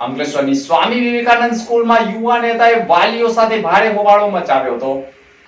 અંકલેશ્વરની સ્વામી વિવેકાનંદ સ્કૂલમાં યુવા નેતાએ વાલીઓ સાથે ભારે હોબાળો મચાવ્યો હતો.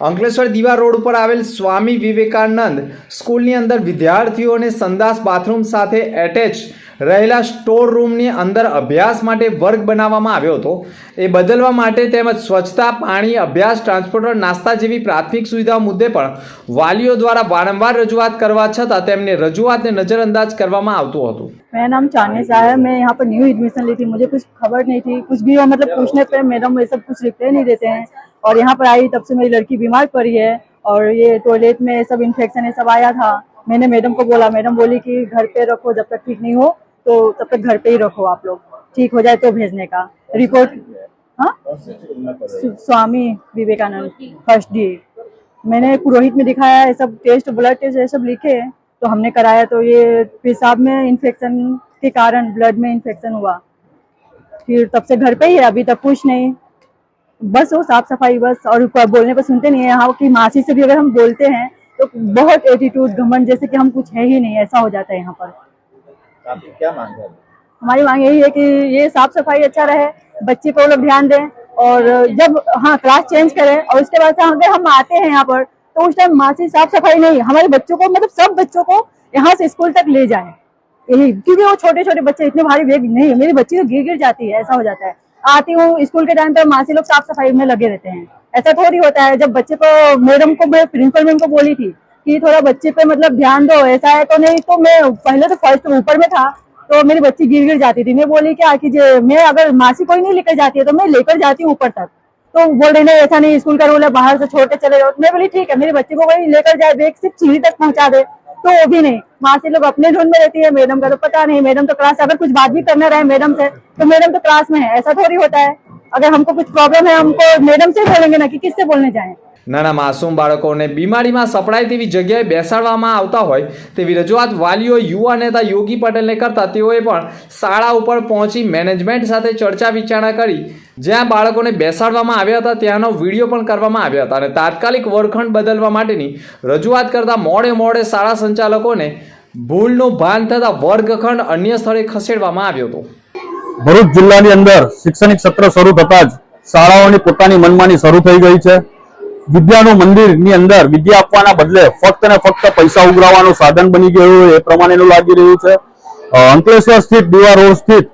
અંકલેશ્વર દીવા રોડ ઉપર આવેલ સ્વામી વિવેકાનંદ સ્કૂલની અંદર વિદ્યાર્થીઓને સંદાસ બાથરૂમ સાથે એટેચ રહેલા સ્ટોર રૂમની અંદર અભ્યાસ માટે વર્ગ બનાવવામાં આવ્યો હતો એ બદલવા માટે તેમજ સ્વચ્છતા પાણી અભ્યાસ ટ્રાન્સપોર્ટર નાસ્તા જેવી પ્રાથમિક સુવિધાઓ મુદ્દે પણ વાલીઓ દ્વારા વારંવાર રજૂઆત કરવા છતાં તેમને રજૂઆતને નજરઅંદાજ કરવામાં આવતું હતું मेरा नाम चांदनी शाह है मैं यहाँ पर न्यू एडमिशन ली थी मुझे कुछ खबर नहीं थी कुछ भी हो मतलब पूछने पे मैडम ये सब कुछ रिप्लाई नहीं देते हैं और यहाँ पर आई तब से मेरी लड़की बीमार पड़ी है और ये टॉयलेट में सब इन्फेक्शन ये सब आया था मैंने मैडम को बोला मैडम बोली कि घर पे रखो जब तक ठीक नहीं हो तो तब तक घर पे ही रखो आप लोग। ठीक हो जाए तो भेजने का। रिपोर्ट हाँ? स्वामी विवेकानंद फ़र्स्ट डी मैंने पुरोहित में दिखाया है सब टेस्ट ब्लड टेस्ट ये सब लिखे तो हमने कराया तो ये पेशाब में इन्फेक्शन के कारण ब्लड में इन्फेक्शन हुआ। फिर तब से घर पे ही है, अभी तक कुछ नहीं। बस वो साफ़ सफ़ाई बस, और बोलने पर सुनते नहीं है यहाँ, की मासी से भी अगर हम बोलते हैं तो बहुत एटीट्यूड घमंड, जैसे कि हम कुछ है ही नहीं, ऐसा हो जाता है यहाँ पर। आपकी क्या मांग है? हमारी मांग यही है कि ये साफ़ सफ़ाई अच्छा रहे, बच्चे को लोग ध्यान दें और जब हाँ क्लास चेंज करें और उसके बाद से अगर हम आते हैं यहाँ पर तो उस टाइम मासी साफ़ सफ़ाई नहीं, हमारे बच्चों को मतलब सब बच्चों को यहाँ से स्कूल तक ले जाए। यही, क्योंकि वो छोटे छोटे बच्चे इतने भारी बैग नहीं मेरी बच्ची तो गिर गिर जाती है, ऐसा हो जाता है। आती हूँ स्कूल के टाइम पर मासी लोग साफ़ सफ़ाई में लगे रहते हैं। ऐसा थोड़ी होता है, जब बच्चे को मैडम को, मैं प्रिंसिपल मैम को बोली थी कि थोड़ा बच्चे पे मतलब ध्यान दो, ऐसा है तो नहीं तो मैं पहले तो फ़र्स्ट ऊपर में था तो मेरी बच्ची गिर गिर जाती थी। मैं बोली क्या कीजिए मैं अगर मासी कोई नहीं लेकर जाती है तो मैं लेकर जाती हूँ ऊपर तक। तो बोल रही, नहीं, ऐसा नहीं, स्कूल का रूल है, बाहर से छोटे चले जाओ। मैं बोली, ठीक है, मेरे बच्चे को वही लेकर जाए बैग सिर्फ़ सीढ़ी तक पहुँचा दे। तो वो भी नहीं। मासी लोग अपने झुंड में रहती है, मैडम का तो पता नहीं, मैडम तो क्लास अगर कुछ बात भी करना रहे, मैडम से तो मैडम तो क्लास में है, ऐसा थोड़ी होता है। अगर हमको कुछ प्रॉब्लम है हमको मैडम से बोलेंगे ना कि किससे बोलने जाए નાના માસૂમ બાળકોને બીમારીમાં સપડાય તેવી જગ્યાએ બેસાડવામાં આવતા હોય તેવી રજૂઆત વાલીઓ યુવા નેતા યોગી પટેલને કરતા તેઓએ પણ શાળા ઉપર પહોંચી મેનેજમેન્ટ સાથે ચર્ચા વિચારણા કરી જ્યાં બાળકોને બેસાડવામાં આવ્યા હતા ત્યાંનો વિડીયો પણ કરવામાં આવ્યા હતા અને તાત્કાલિક વર્ગખંડ બદલવા માટેની રજૂઆત કરતા મોડે મોડે શાળા સંચાલકોને ભૂલનું ભાન થતાં વર્ગખંડ અન્ય સ્થળે ખસેડવામાં આવ્યો હતો ભરૂચ જિલ્લાની અંદર શૈક્ષણિક સત્ર શરૂ થતા જ શાળાઓની પોતાની મનમાની શરૂ થઈ ગઈ છે. વિદ્યાનું મંદિરની અંદર વિદ્યા આપવાના બદલે ફક્ત ને ફક્ત પૈસા ઉઘરાવવાનું સાધન બની ગયું એ પ્રમાણેનું લાગી રહ્યું છે. અંકલેશ્વર સ્થિત દીવા રોડ સ્થિત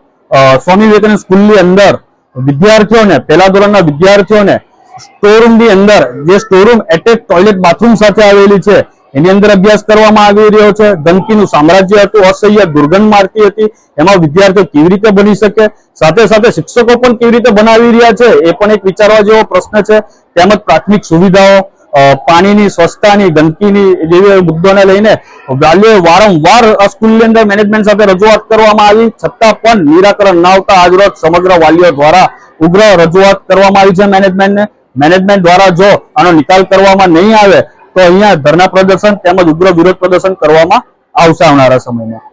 સ્વામી વિવેકાનંદ સ્કૂલની અંદર વિદ્યાર્થીઓને, પહેલા ધોરણના વિદ્યાર્થીઓને સ્ટોરરૂમની અંદર જે સ્ટોરરૂમ એટેચ ટોયલેટ બાથરૂમ સાથે આવેલી છે એની અંદર અભ્યાસ કરવામાં આવી રહ્યો છે. ગંદકીનું સામ્રાજ્ય હતું, અસહ્ય દુર્ગંધ મારતી હતી. એમાં વિદ્યાર્થીઓ કેવી રીતે બની શકે? સાથે સાથે શિક્ષકો પણ કેવી રીતે બનાવી રહ્યા છે? એ પણ એક વિચારવા જેવો પ્રશ્ન છે. તેમજ પ્રાથમિક સુવિધાઓ પાણીની સ્વચ્છતાની ગંદકીની જેવી મુદ્દોને લઈને વાલીઓએ વારંવાર સ્કૂલની અંદર મેનેજમેન્ટ સાથે રજૂઆત કરવામાં આવી. છતાં પણ નિરાકરણ ન આવતા આજરોજ સમગ્ર વાલીઓ દ્વારા ઉગ્ર રજૂઆત કરવામાં આવી છે મેનેજમેન્ટને. મેનેજમેન્ટ દ્વારા જો આનો નિકાલ કરવામાં નહીં આવે તો અહીંયા ધરના પ્રદર્શન તેમજ ઉગ્ર વિરોધ પ્રદર્શન કરવામાં આવશે આવનારા સમયમાં.